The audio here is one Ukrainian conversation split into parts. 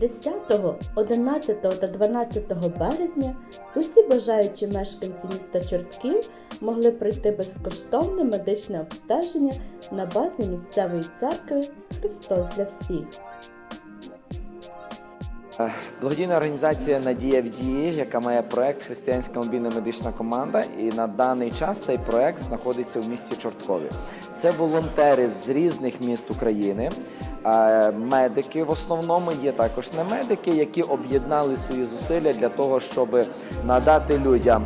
10, 11 та 12 березня усі бажаючі мешканці міста Чортків могли пройти безкоштовне медичне обстеження на базі місцевої церкви Христос для всіх. Е, Благодійна організація Надія в дії, яка має проект Християнська мобільна медична команда. І на даний час цей проект знаходиться в місті Чорткові. Це волонтери з різних міст України. Е, Медики в основному є також не медики, які об'єднали свої зусилля для того, щоб надати людям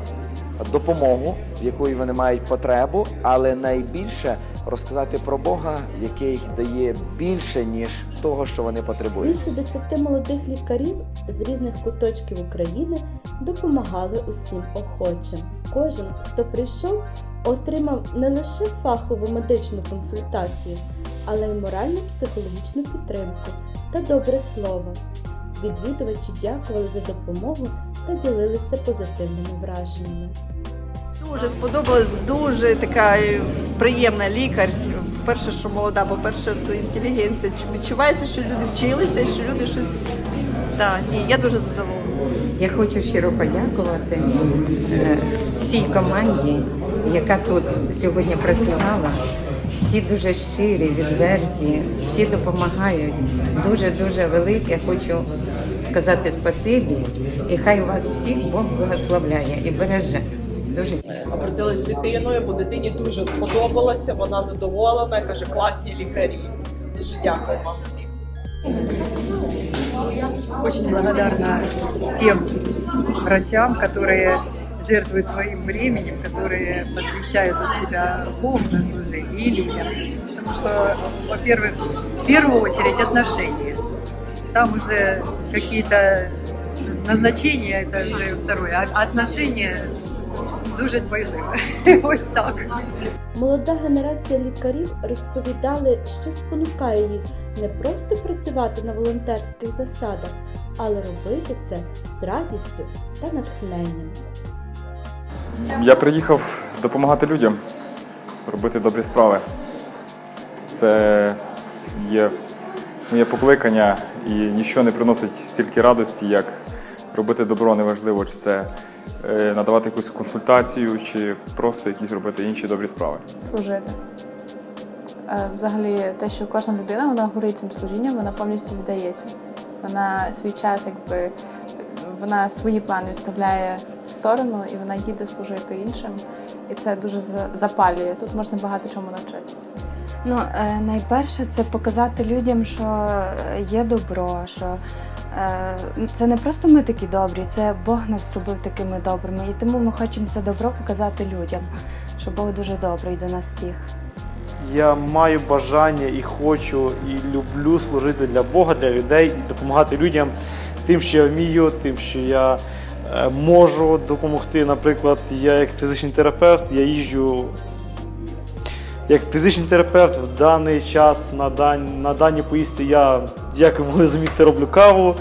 допомогу, в якої вони мають потребу, але найбільше розказати про Бога, який дає більше ніж того, що вони потребують. Більше десяти молодих лікарів з різних куточків України допомагали усім охочим. Кожен, хто прийшов, отримав не лише фахову медичну консультацію, але й моральну психологічну підтримку та добре слово. Відвідувачі дякували за допомогу та ділилися позитивними враженнями. Дуже сподобалось, дуже така приємна лікар. Перше, що молода, по-перше, то інтелігенція. Відчувається, що люди вчилися що люди щось. Да, ні, я дуже задоволена. Я хочу щиро подякувати е, всій команді, яка тут сьогодні працювала. Всі дуже щирі, відверті, всі допомагають. Дуже дуже велике. Хочу сказати спасибі, і хай вас всіх Бог благословляє і береже. Дуже обратилась з дитиною, бо дитині дуже сподобалося, вона задоволена, каже, класні лікарі. Дуже дякую вам всім. Очень благодарна всем врачам, которые жертвуют своим временем, которые посвящают от себя Богу на служение и людям. Потому что, во-первых, в первую очередь отношения. Там уже какие-то назначения, это уже второе, а отношения дуже дбайливе. Ось так. Молода генерація лікарів розповідали, що спонукає їх не просто працювати на волонтерських засадах, але робити це з радістю та натхненням. Я приїхав допомагати людям, робити добрі справи. Це є моє покликання і нічого не приносить стільки радості, як робити добро, неважливо, чи це надавати якусь консультацію, чи просто якісь робити інші добрі справи. служити. Е, Взагалі, те, що кожна людина вона горить цим служінням, вона повністю віддається. Вона свій час, якби вона свої плани відставляє в сторону і вона їде служити іншим. І це дуже запалює. Тут можна багато чому навчитися. Ну, е, найперше, це показати людям, що є добро, що е, це не просто ми такі добрі, це Бог нас зробив такими добрими. І тому ми хочемо це добро показати людям, що Бог дуже добрий до нас всіх. Я маю бажання і хочу, і люблю служити для Бога, для людей і допомагати людям тим, що я вмію, тим, що я е, можу допомогти. Наприклад, я як фізичний терапевт, я їжджу як фізичний терапевт в даний час на, дан, на даній поїздці я, як ви могли замітити, роблю каву.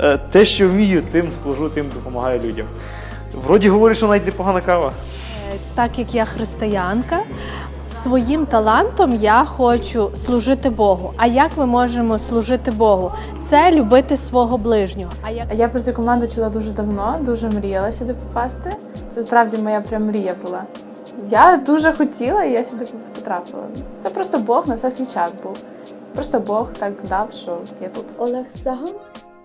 Е, Те, що вмію, тим служу, тим допомагаю людям. Вроді говорять, що навіть непогана кава. Так як я християнка, своїм талантом я хочу служити Богу. А як ми можемо служити Богу? Це любити свого ближнього. А як Я про цю команду чула дуже давно, дуже мріяла сюди попасти. Це справді моя прям мрія була. Я дуже хотіла, і я сюди потрапила. Це просто Бог на все свій час був. Просто Бог так дав, що я тут. Олег Саган,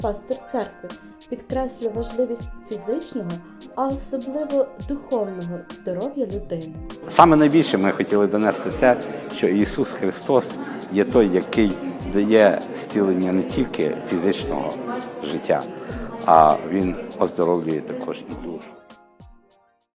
пастир церкви, підкреслив важливість фізичного, а особливо духовного здоров'я людини. Саме найбільше ми хотіли донести те, що Ісус Христос є той, який дає зцілення не тільки фізичного життя, а Він оздоровлює також і душу.